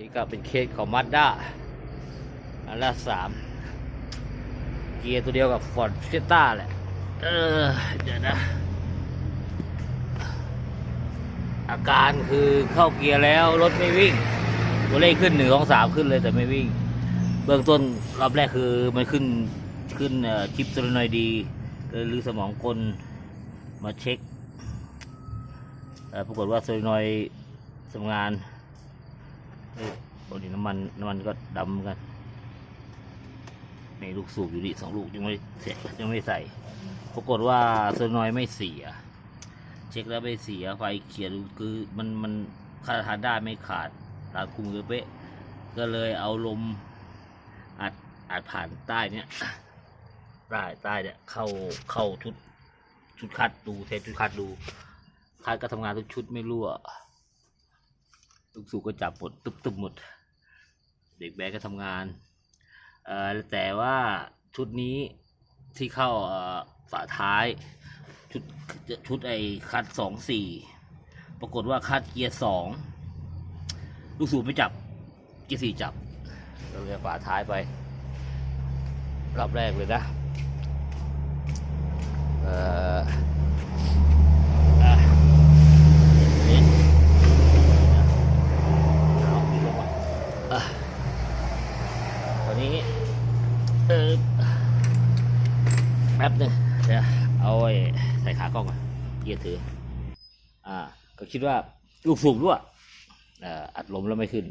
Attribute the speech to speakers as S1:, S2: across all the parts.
S1: นี่ก็เป็นเคสของมาด้าอันละสามเกียร์ตัวเดียวกับฟอร์ดเฟต้าแหละเออเดี๋ยวนะ อาการคือเข้าเกียร์แล้วรถไม่วิ่ง ตัวเลขขึ้นหนึ่งสองสามขึ้นเลยแต่ไม่วิ่ง เบื้องต้นรอบแรกคือมันขึ้นขึ้นอ่อชิปโซลนอยดีก็เลยรื้อสมองกลมาเช็คปรากฏว่าโซลนอยทำงาน เอ้ยโอ้นี่น้ำมันน้ำมันก็ดำเหมือนกันในลูกสูบอยู่นี่สองลูกยังไม่เสร็จยังไม่ใส่ปรากฏว่าโซนอยด์ไม่เสีย เช็คแล้วไม่เสียไฟเขียนคือมันมันคาดทานได้ไม่ขาดตามคุมเป๊ะก็เลยเอาลมอัดอัดผ่านใต้เนี้ยใต้ใต้เนี่ยเข้าเข้าชุดชุดคัดดูเทสชุดคัดดูคัดก็ทำงานทุกชุดไม่รั่ว ลูกสูบก็จับหมดตึบตึบหมด เด็กแบกก็ทำงานเอ่อแต่ว่าชุดนี้ที่เข้าฝาท้าย ชุดชุดไอ้คัดสองสี่ปรากฏว่าคัดเกียร์สองลูกสูบไม่จับเกียร์สี่จับเราเลยฝาท้ายไปรอบแรกเลยนะเอ่ออะนี่ เอาลงมาอะตอนนี้ เออแป๊บหนึ่งเดี๋ยวเอาไอ้ใส่ขากล้องก่อนเกียถือ อ่า ก็คิดว่าลูกสูบด้วยเอ่ออัดลมแล้วไม่ขึ้น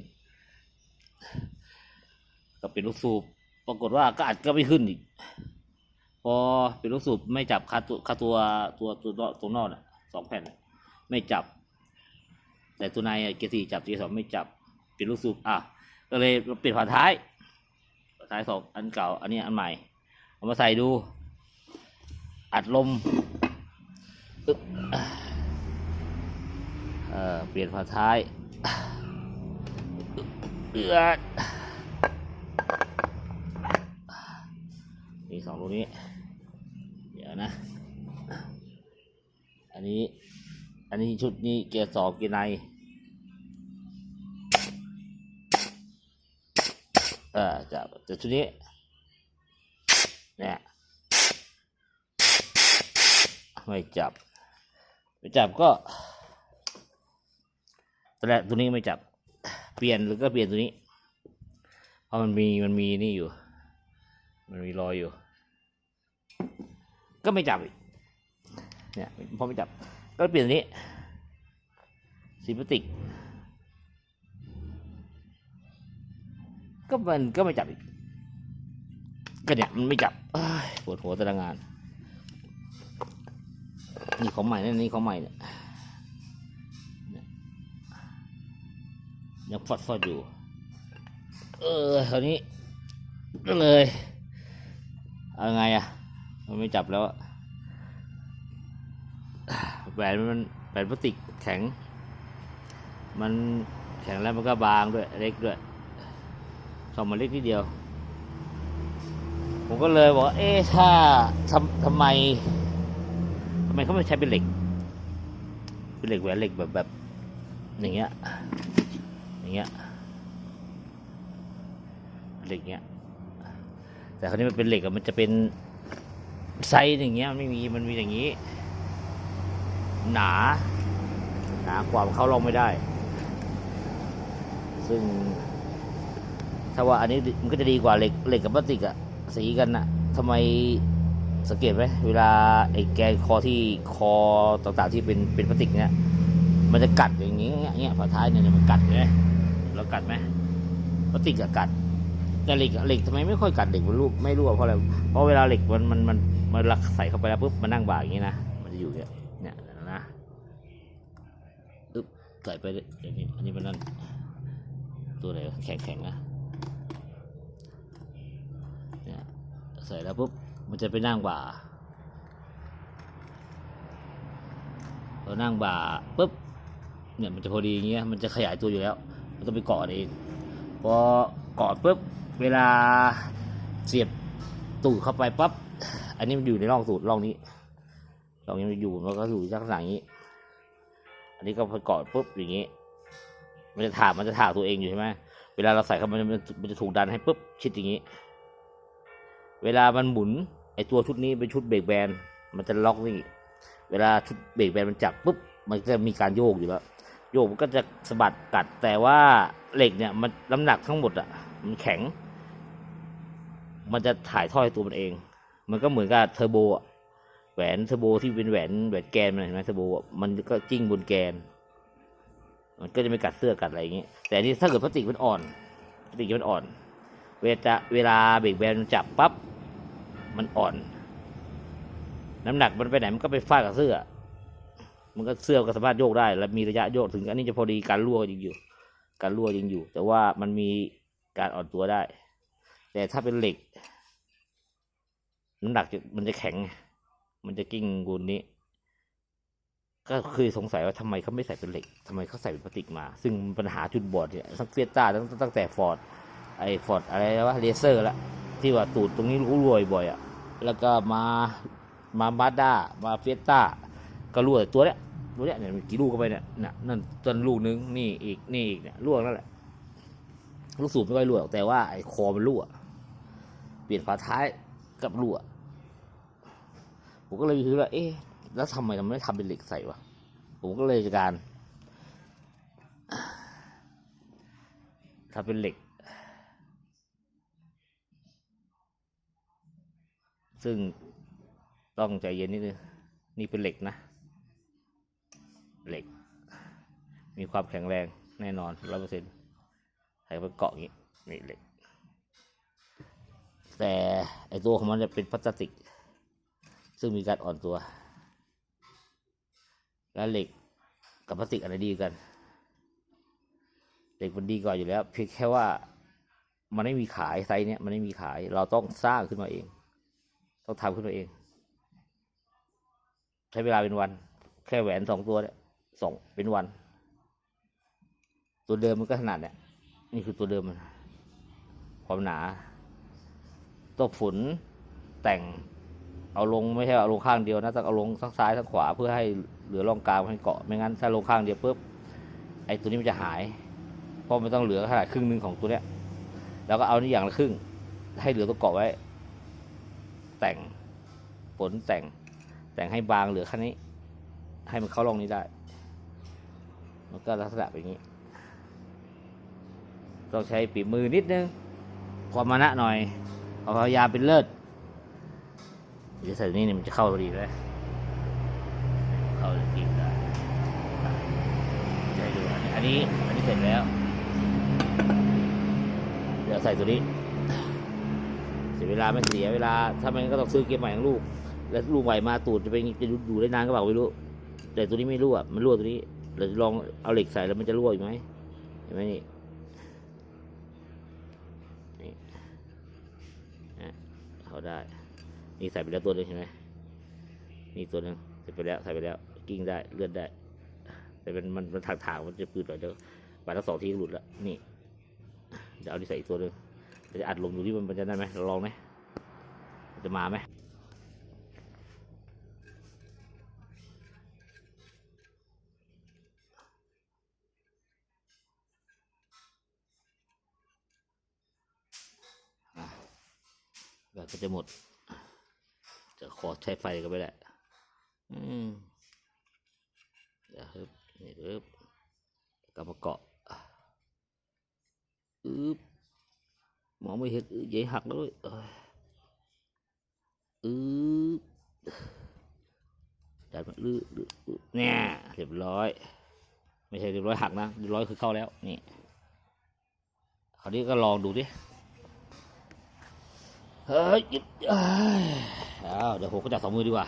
S1: ก็เป็นลูกสูบ ปรากฏว่าก็อัดก็ไม่ขึ้นอีก พอเป็นลูกสูบไม่จับคาตัวคาตัวตัวตัวตัวนอกน่ะสองแผ่น ไม่จับ แต่ตัวนอะเกียร์สี่จับเกียร์สองไม่จับ เป็นลูกสูบ อะ ก็เลยเปลี่ยนฝาท้ายฝาท้ายสองอันเก่า อันนี้อันใหม่ เอามาใส่ดู อัดลมอึ๊บเออเปลี่ยนฝาท้ายเอือดนี่สองลูกนี้ เดี๋ยวนะ อันนี้ อันนี้ชุดนี้เกียร์สองเกียร์ในเออจับแต่ชุดนี้ เนี่ย ไม่จับ ไม่จับก็ตอนแรกตัวนี้ไม่จับ เปลี่ยนหรือก็เปลี่ยนตัวนี้ เพราะมันมีมันมีนี่อยู่ มันมีรอยอยู่ ก็ไม่จับอีกเนี่ยพอไม่จับ ก็เปลี่ยนตัวนี้สีพลาสติก ก็มันก็ไม่จับอีกก็เนี่ยมันไม่จับปวดหัวแต่ละงาน นี่ของใหม่นะนี่ของใหม่เนี่ยยังฟอดฟอดอยู่ เออคราวนี้ก็เลยเอาไงอะมันไม่จับแล้วแหวนมันแหวนพลาสติกแข็ง มันแข็งแล้วมันก็บางด้วยเล็กด้วยสองมันเล็กนิดเดียว ผมก็เลยบอกเอ๊ะถ้าทำทำไม ไมเขาไม่ใช้เป็นเหล็ก เป็นเหล็กแหวนเหล็กแบบแบบ อย่างเงี้ย อย่างเงี้ย เหล็กเงี้ย แต่คราวนี้มันเป็นเหล็กอะมันจะเป็นไซส์อย่างเงี้ยมันไม่มี มันมีอย่างงี้ หนา หนากว่าเขาลองไม่ได้ ซึ่ง ถ้าว่าอันนี้มันก็จะดีกว่าเหล็กเหล็กกับพลาสติกอะสีกันอะทำไม สังเกตไหมเวลาไอ้แกนคอที่คอต่างๆที่เป็นเป็นพลาสติกเนี่ยมันจะกัดอย่างงี้เงี้ยฝาท้ายเนี่ยมันกัดใช่ไหมแล้วกัดไหมพลาสติกอะกัด แต่เหล็กเหล็กทำไมไม่ค่อยกัดเหล็กมันรูปไม่รั่วเพราะอะไรเพราะเวลาเหล็กมันมันมันมันลักใส่เข้าไปแล้วปุ๊บมันนั่งบ่าอย่างนี้นะมันจะอยู่เนี่ยเนี่ยนะอึ๊บใส่ไปเลยอย่างนี้อันนี้มันนั่นตัวไหนแข็งแข็งนะเนี่ยใส่แล้วปุ๊บ มันจะไปนั่งบ่าพอนั่งบ่าปุ๊บเนี่ยมันจะพอดีอย่างเงี้ยมันจะขยายตัวอยู่แล้ว มันต้องไปเกาะเองพอเกาะปุ๊บเวลาเสียบตูดเข้าไปปั๊บอันนี้มันอยู่ในร่องตูดร่องนี้ร่องนี้มันอยู่มันก็อยู่ลักษณะอย่างนี้ อันนี้ก็พอเกาะปุ๊บอย่างงี้ มันจะถากมันจะถากตัวเองอยู่ใช่ไหมเวลาเราใส่เข้ามันมันมันจะถูกดันให้ปุ๊บชิดอย่างนี้ เวลามันหมุนไอตัวชุดนี้เป็นชุดเบรกแบนมันจะล็อกนี่เวลาชุดเบรกแบนมันจับปุ๊บมันจะมีการโยกอยู่แล้วโยกมันก็จะสะบัดกัดแต่ว่าเหล็กเนี่ยมันน้ำหนักทั้งหมดอะมันแข็ง มันจะถ่ายทอดตัวมันเอง มันก็เหมือนกับเทอร์โบแหวนเทอร์โบที่เป็นแหวนแหวนแกนมันเห็นไหมเทอร์โบมันก็จิ้งบนแกน มันก็จะไม่กัดเสื้อกัดอะไรอย่างเงี้ยแต่นี่ถ้าเกิดพลาสติกมันอ่อนพลาสติกมันอ่อน เวลาเวลาเบรกแบนมันจับปั๊บ มันอ่อน น้ำหนักมันไปไหนมันก็ไปฟาดกับเสื้อ มันก็เสื้อก็สามารถโยกได้ และมีระยะโยกถึง อันนี้จะพอดีการรั่วยังอยู่ การรั่วยังอยู่ แต่ว่ามันมีการอ่อนตัวได้ แต่ถ้าเป็นเหล็ก น้ำหนักมันจะแข็ง มันจะกิ้งกุนนี้ ก็คือสงสัยว่าทำไมเขาไม่ใส่เป็นเหล็กทำไมเขาใส่เป็นพลาสติกมา ซึ่งปัญหาจุดบอดเนี่ยทั้งเฟียต้าตั้งตั้งแต่ฟอร์ดไอ้ฟอร์ดอะไรวะเลเซอร์ละที่ว่าตูดตรงนี้รู้รวยบ่อยอะ แล้วก็มามามาด้ามาเฟียต้าก็รั่วแต่ตัวเนี้ยตัวเนี้ยเนี่ยมันกี่ลูกเข้าไปเนี่ยน่ะนั่นต้นลูกนึงนี่อีกนี่อีกเนี่ยรั่วนั่นแหละลูกสูบไม่ค่อยรั่วกแต่ว่าไอ้คอมันรั่วเปลี่ยนฝาท้ายกับรั่วผมก็เลยคิดว่าเอ๊ะแล้วทำไมเราไม่ทำเป็นเหล็กใส่วะผมก็เลยจัดการทำเป็นเหล็ก ซึ่งต้องใจเย็นนิดนึงนี่เป็นเหล็กนะ เหล็ก มีความแข็งแรงแน่นอนร้อยเปอร์เซ็นต์ใส่ไปเกาะอย่างนี้นี่เหล็ก แต่ไอตัวของมันจะเป็นพลาสติก ซึ่งมีการอ่อนตัว แล้วเหล็กกับพลาสติกอะไรดีกัน เหล็กมันดีกว่าอยู่แล้ว เพียงแค่ว่ามันไม่มีขายไซส์เนี้ยมันไม่มีขายเราต้องสร้างขึ้นมาเอง ต้องทำขึ้นมาเอง ใช้เวลาเป็นวัน แค่แหวนสองตัวเนี่ยสองเป็นวัน ตัวเดิมมันก็ขนาดเนี่ย นี่คือตัวเดิมมันความหนาต้องฝนแต่งเอาลงไม่ใช่เอาลงข้างเดียวนะต้องเอาลงทั้งซ้ายทั้งขวาเพื่อให้เหลือร่องกลางให้เกาะไม่งั้นถ้าลงข้างเดียวปุ๊บไอ้ตัวนี้มันจะหายเพราะมันต้องเหลือขนาดครึ่งหนึ่งของตัวเนี้ยแล้วก็เอานี่อย่างละครึ่ง ให้เหลือตัวเกาะไว้ แต่งฝนแต่ง แต่งให้บางเหลือแค่นี้ ให้มันเข้าร่องนี้ได้ มันก็ลักษณะเป็นอย่างนี้ ต้องใช้ปีมือนิดนึงความมานะหน่อยเอาพยาเป็นเลิศเดี๋ยวใส่นี้เนี่ยมันจะเข้าดีเลยเข้าเลยกินได้ใช่ดูอันนี้อันนี้เสร็จแล้ว เดี๋ยวใส่ตัวนี้ วลาไม่เสียเวลา ถ้ามันก็ต้องซื้อเกมใหม่ของลูก แล้วลูกใหม่มาตูดจะเป็นจะอยู่ได้นานก็เปล่าไม่รู้ แต่ตัวนี้ไม่รั่วมันรั่วตัวนี้เราจะลองเอาเหล็กใส่แล้วมันจะรั่วอีกไหมเห็นไหมนี่นี่เขาได้ นี่ใส่ไปแล้วตัวหนึงใช่ไหมนี่ตัวหนึงใส่ไปแล้วใส่ไปแล้วกิ้งได้เลื่อนได้ แต่มันมันมันถากถางมันจะปืดหน่อยเดี๋ยวบาดทั้งสองทีก็หลุดละนี่เดี๋ยวเอาที่ใส่อีกตัวหนึงจะอัดลงดูที่มันมันจะได้ไหมลองไหม จะมาไหมแบบก็จะหมด จะขอใช้ไฟก็ไม่ได้อืมเดี๋ยวฮึบนี่ฮึบกลับมาเกาะอึบมองไม่เห็นอึ๊บใหญ่หักแล้วเว้ยเอ้ยอึบ ดันมาลื้อลื้อลื้อเนี่ยเรียบร้อย ไม่ใช่เรียบร้อยหักนะเรียบร้อยคือเข้าแล้วนี่คราวนี้ก็ลองดูดิเฮ้ยยึดเอ้ยเอาเดี๋ยวผมก็จับสองมือดีกว่า